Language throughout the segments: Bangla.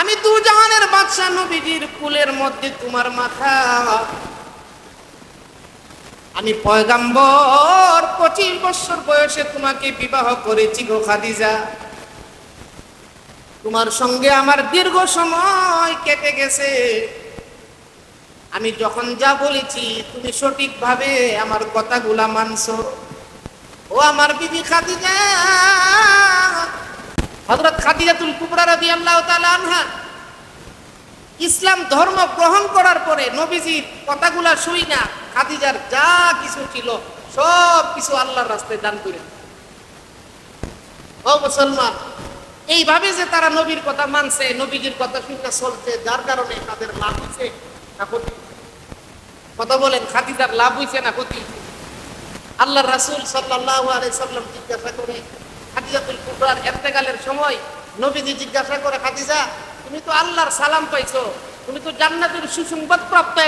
আমি দু জাহানের বাদশা নবীজির কুলের মধ্যে তোমার মাথা। আমি পয়গাম্বর, পঁচিশ বছর বয়সে তোমাকে বিবাহ করেছি গো খাদিজা। তোমার সঙ্গে আমার দীর্ঘ সময় কেটে গেছে। আমি যখন যা বলেছি, তুমি সঠিকভাবে আমার কথাগুলা মানছো। ও আমার বিবি খাদিজা। হযরত খাদিজাতুল কুবরা রাদিয়াল্লাহু তাআলা আনহা, ইসলাম ধর্ম গ্রহণ করার পরে নবীজির কথাগুলা শুই না খাদিজার যা কিছু ছিল, সব কিছু আল্লাহর রাস্তায় দান করে। ও মুসলমান, এইভাবে যে তারা নবীর কথা মানছে, নবীজির কথা শুনে চলছে, যার কারণে তাদের লাভ হয়েছে না ক্ষতি কথা বলেন, খাদিজার লাভ হয়েছে না ক্ষতি? আল্লাহ রাসূল সাল্লাল্লাহু আলাইহি সাল্লাম জিজ্ঞাসা করে খাদিজাতুল কুবরার সময় নবীজি জিজ্ঞাসা করে, খাদিজা, তুমি তো আল্লাহর সালাম পাইছো। তুমি তো জান্নাতের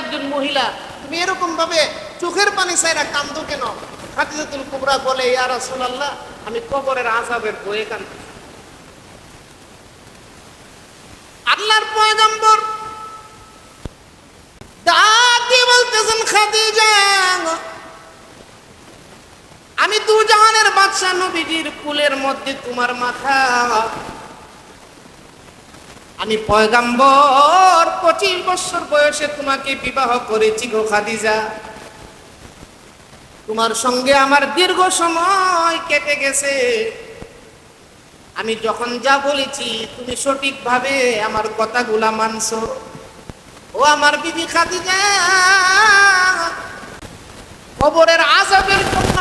একজন মহিলা। তুমি এরকম ভাবে চোখের পানি চাইরা কান্দো কেন? খাদিজাতুল কুবরা বলে আমি কবরের আযাবের ভয়ে কান্দি আল্লাহর পয়গম্বর দিয়ে বলতেছেন, খাদিজা আমি দু জাহানের বাদশা নবীজির কুলের মধ্যে তোমার মাথা। আমি পয়গাম্বর, পঁচিশ বছর বয়সে তোমাকে বিবাহ করেছি গো খাদিজা। তোমার সঙ্গে আমার দীর্ঘ সময় কেটে গেছে। আমি যখন যা বলেছি, তুমি সঠিকভাবে আমার কথাগুলা মানছো। ও আমার বিবি খাদিজা, কবরের আজাবের জন্য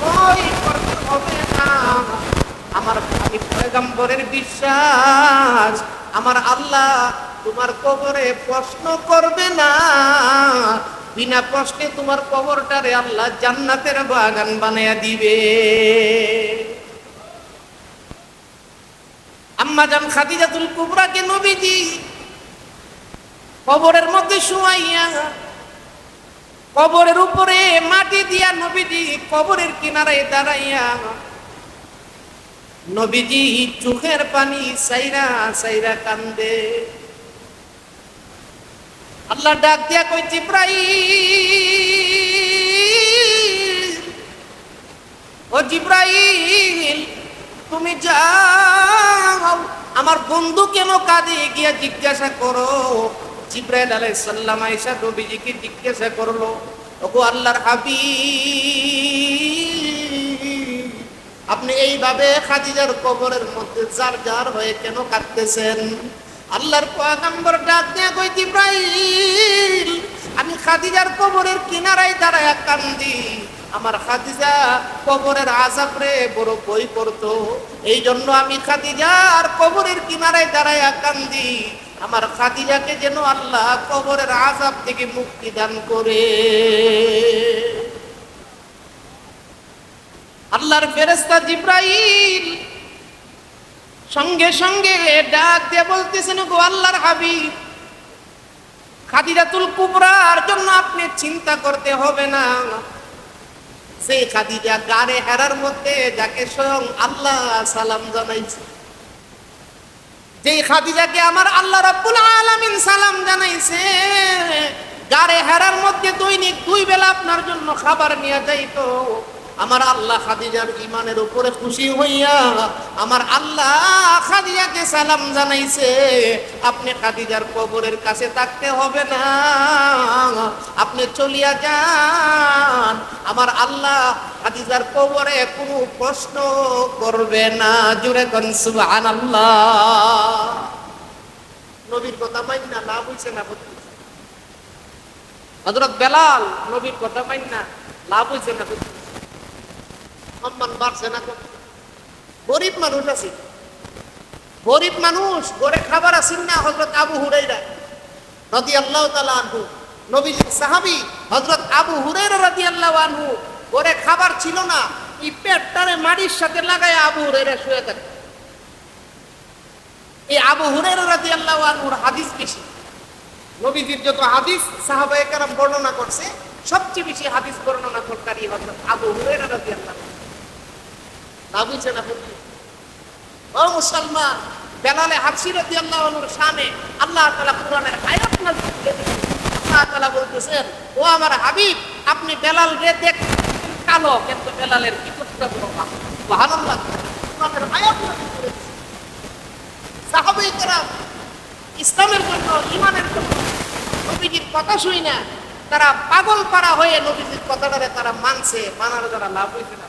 ভয় করতে হবে না। আমার আমি পয়গম্বরের বিশ্বাস, আমার আল্লাহ তোমার কবরে প্রশ্ন করবে না। বিনা প্রশ্নে তোমার কবরটারে আল্লাহ জান্নাতের বাগান বানায়া দিবে। আম্মা জান খাদিজাতুল কুবরাকে নবীজি কবরের মধ্যে শুয়াইয়া কবরের উপরে মাটি দিয়া নবীজি কবরের কিনারায় দাঁড়াইয়া নবীজি চোখের পানি সাইরা সাইরা কান্দে। আল্লাহ ডাক দিয়া কই জিব্রাইল, ও জিব্রাইল, তুমি যাও। আমার বন্ধু কেন কাঁদে? গিয়া জিজ্ঞাসা করো। জিব্রাইল আলাইহিস সালাম আয়েশা নবীজিকে জিজ্ঞাসা করল, ওগো আল্লাহর হাবিব, আপনি এইভাবে খাদিজার কবরের মধ্যে জার জার হয়ে কেন কাঁদতেছেন? আল্লাহর পয়গম্বর ডাক দিয়ে কই জিব্রাইল, আমি খাদিজার কবরের কিনারায় দাঁড়ায় কান্দি। আমার খাদিজা কবরের আজাব রে বড় বই পড়তো এই জন্য আমি খাদিজার কবরের কিনারায় দাঁড়ায় কান্দি। আমার খাদিজাকে যেন আল্লাহ কবরের আজাব থেকে মুক্তি দান করে। আল্লাহর ফেরেস্তা জিব্রাইল সঙ্গে সঙ্গে ডাক দিয়ে বলতেছেন, গো আল্লাহর হাবিব, খাদিজাতুল কুবরার জন্য আপনি চিন্তা করতে হবে না। সেই খাদিজা গারে হেরার মধ্যে যাকে স্বয়ং আল্লাহ সালাম জানাইছে। যেই খাদিজাকে আমার আল্লাহ রাব্বুল আলামিন সালাম জানাইছে, গারে হেরার মধ্যে দৈনিক দুই বেলা আপনার জন্য খাবার নিয়ে যাইতো। আমার আল্লাহ খাদিজার ইমানের উপরে খুশি হইয়া আমার আল্লাহ খাদিজাকে সালাম জানাইছে, আপনি খাদিজার কবরের কাছে থাকতে হবে না আপনি চলিয়া যান আমার আল্লাহ খাদিজার কবরে কোনো প্রশ্ন করবে না জুড়ে কন, সুবহানাল্লাহ নবীর কথা মাইন না লাভ হইছে না হইছে? বেলাল নবীর কথা মাইন না লাভ হইছে না? সম্মান বাড়ছে না গরিব মানুষ আছে। গরিব মানুষ গড়ে খাবার আছেন না হজরত আবু হুরাইরা রদি আল্লাহ আনহু। সাহাবি হজরত আবু হুরাইরা আল্লাহ আনহু গড়ে খাবার ছিল না, এই পেটটারে মাটির সাথে লাগায় আবু হুরাইরা শুয়ে থাকে। এই আবু হুরাইরা রদি আল্লাহ আনহুর হাদিস বেশি। নবীজির যত হাদিস, সাহাবায়ে কেরাম বর্ণনা করছে, সবচেয়ে বেশি হাদিস বর্ণনা করতারই হজরত আবু হুরাইরা রদি আল্লাহ না ও মুসলমান, বেলালে শানে আল্লাহ তাআলা কোরআনের আয়াত আল্লাহ তাআলা বলতেছেন, ও আমার হাবিব, আপনি বেলাল রে দেখ, কালো কিন্তু বেলালের ভিতরটা বড় ভালো আয়াত করে ইসলামের জন্য ইমানের জন্য, নবীজির কথা শুই না তারা পাগল পাড়া হয়ে নবীজির কথাটারে তারা মানছে, মানার দ্বারা লাভ হয়েছে না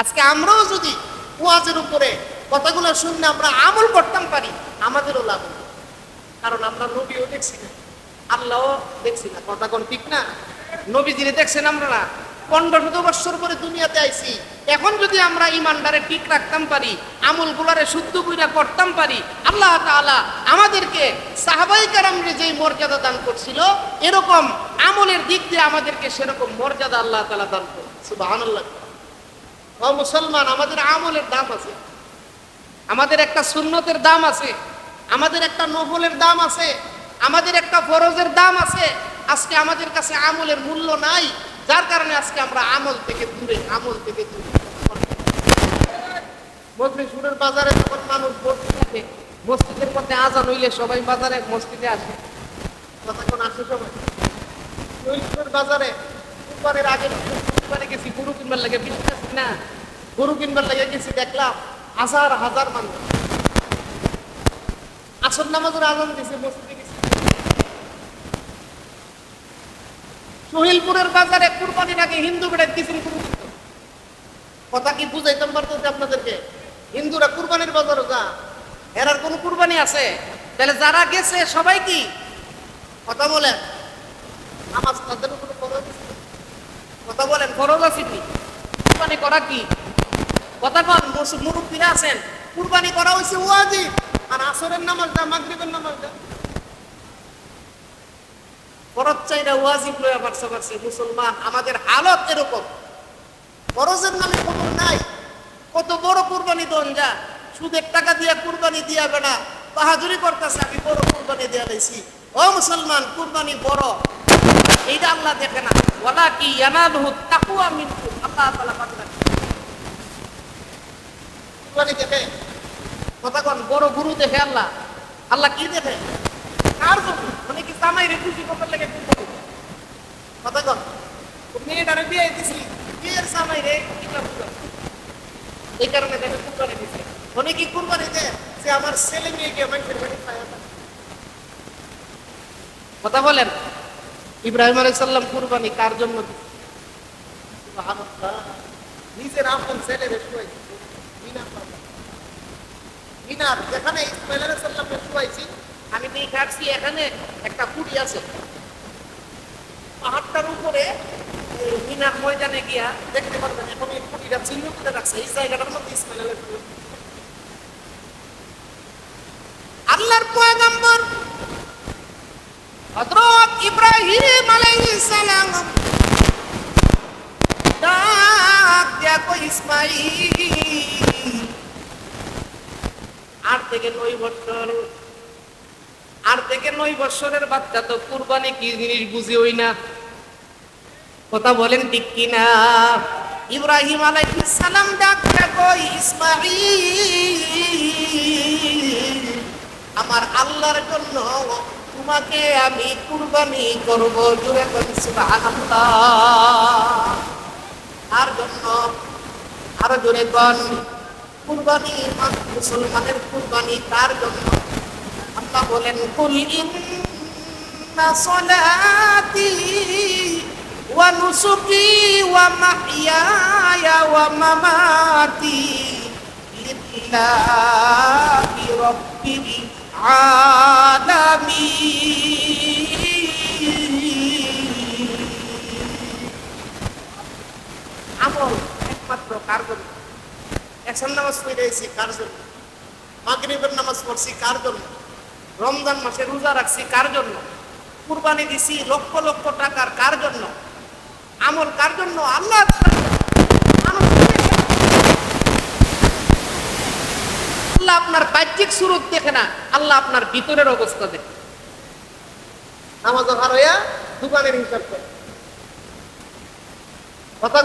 আজকে আমরাও যদি ওয়াজের উপরে কথাগুলো শুনলে আমরা আমল করতাম পারি, আমাদেরও লাভ কারণ আমরা নবীও দেখছি না, আল্লাহও দেখছি না। কথা কোন ঠিক না? নবীজিরে দেখছেন আমরা না? পনেরো শত বৎসর পরে দুনিয়াতে আইছি। এখন যদি আমরা ইমানদারে ঠিক রাখতাম পারি আমল গুলারে শুদ্ধ কইরা করতাম পারি, আল্লাহ তাআলা আমাদেরকে সাহাবাই কারামরে যেই মর্যাদা দান করছিল, এরকম আমলের দিক দিয়ে আমাদেরকে সেরকম মর্যাদা আল্লাহ তাআলা দান করবে সুবহানাল্লাহ। ও মুসলমান, আমাদের আমলের দাম আছে। আমাদের একটা সুন্নতের দাম আছে, আমাদের একটা নফলের দাম আছে, আমাদের একটা ফরজের দাম আছে। আজকে আমাদের কাছে আমলের মূল্য নাই, যার কারণে আজকে আমরা আমল থেকে দূরে, আমল থেকে দূরে। মজলিসুরের বাজারে যখন মানুষ ভর্তি থাকে, মসজিদের পথে আজান হইলে সবাই বাজারে, মসজিদে আসে। কতক্ষণ আসে সবাই? বাজারে কুরবানির আগে কুরবানি গেছি, গরু কিনবার লাগে বিশ্বাস না গরু কিনবার লাগে গেছি, দেখলাম হাজার হাজার মানুষ। আসর নামাজের আজান দিছে, মসজিদে গেছি। সোহেলপুরের বাজারে কুরবানির আগে হিন্দু বেড়ে দিয়েছেন গরু। কথা কি বুঝাইতাম পারতেছে আপনাদেরকে? হিন্দুরা কুরবানির বাজারও যা এরার কোনো কুরবানি আছে? তাহলে যারা গেছে, সবাই কি? কথা বলেন। নামাজ তাদের উপরে। কথা বলেন, ফরজ আছে কি? কুরবানি করা কি? কথা কন মুরব্বীরা আছেন, কুরবানি করা হয়েছে ওয়াজিব। আর আসরের নামাজটা মাগরিবের নামাজটা ফরজ চাইরা ওয়াজিব লইয়া পারছে পারছে মুসলমান, আমাদের হালত এরকম। ফরজের নামে খবর নাই। কত বড় কুরবানি দন যা। সুদের টাকা দিয়া কুরবানি দিয়া বেড়া বাহাদুরি করতেছে, আমি বড় কুরবানি দিয়া লাইছি। ও মুসলমান, কুরবানি বড়। এইটা আল্লাহ দেখে না। ওয়ালা কি ইয়ানালহু তাকওয়া মিনকুম আল্লাহ তাআলা পাক কুরবানি দেখে? কথা কোন বড় গুরু দেখে আল্লাহ। আল্লাহ কি দেখে? কার জন্য মানে কি জামাই রে খুশি করতে লাগে কুরবানি কথা কোন মেয়েটারে বিয়ে দিছি। বিয়ের জামাই রে এটা এই কারণে দেখে কুরবানি দিছে। মানে কি কুরবানি দে সে আমার ছেলে মেয়েকে মানুষের বাড়ি খাওয়া কথা বলেন। ইব্রাহিম আলাইহিস সালাম কুরবানি কার জন্য। নিজের আপন ছেলে। মিনার যেখানে ইসমাইল শুয়াইছি আমি এখানে একটা আছে পাহাড়টার উপরে মিনার ময়দানে গিয়া দেখতে পারবেন এখন এই কুটিটা চিহ্ন করে রাখছে এই জায়গাটার মধ্যে ইসমাইল আল্লাহর পয়গম্বর হযরত ইব্রাহিম আলাইহিস সালাম। ডাক কই ইসমাইল আট থেকে নয় বছর আট থেকে নয় বছরের বাচ্চা তো কুরবানি কি জিনিস বুঝি হই না। কথা বলেন ঠিক কিনা? ইব্রাহিম আলাইহিস সালাম ডাক দিয়া কই ইসমাইল আমার আল্লাহর জন্য তোমাকে আমি কুরবানি করব জুড়ে তার জন্য আরও জোরে কন কুরবানি মান- মুসলমানের কুরবানি তার জন্য? আল্লাহ বলেন, কুল ইন্না সলাতি ওয়া নুসুকি ওয়া মাহইয়ায়া ওয়া মামাতি লিল্লাহি রাব্বিল আলামিন। আমল একমাত্র কার জন্য এসান নামাজ জন্য মাগরিবের নামাজ পড়ছি কার রমজান মাসে রোজা রাখছি কার জন্য কুরবানি দিছি লক্ষ লক্ষ টাকার কার জন্য আমল কার জন্য আল্লাহ আল্লাহ আপনার বাহ্যিক সুরত দেখে না, আল্লাহ আপনার ভিতরের অবস্থা দেখে। নামাজ হার হইয়া দোকানের হিসাব করে। কথা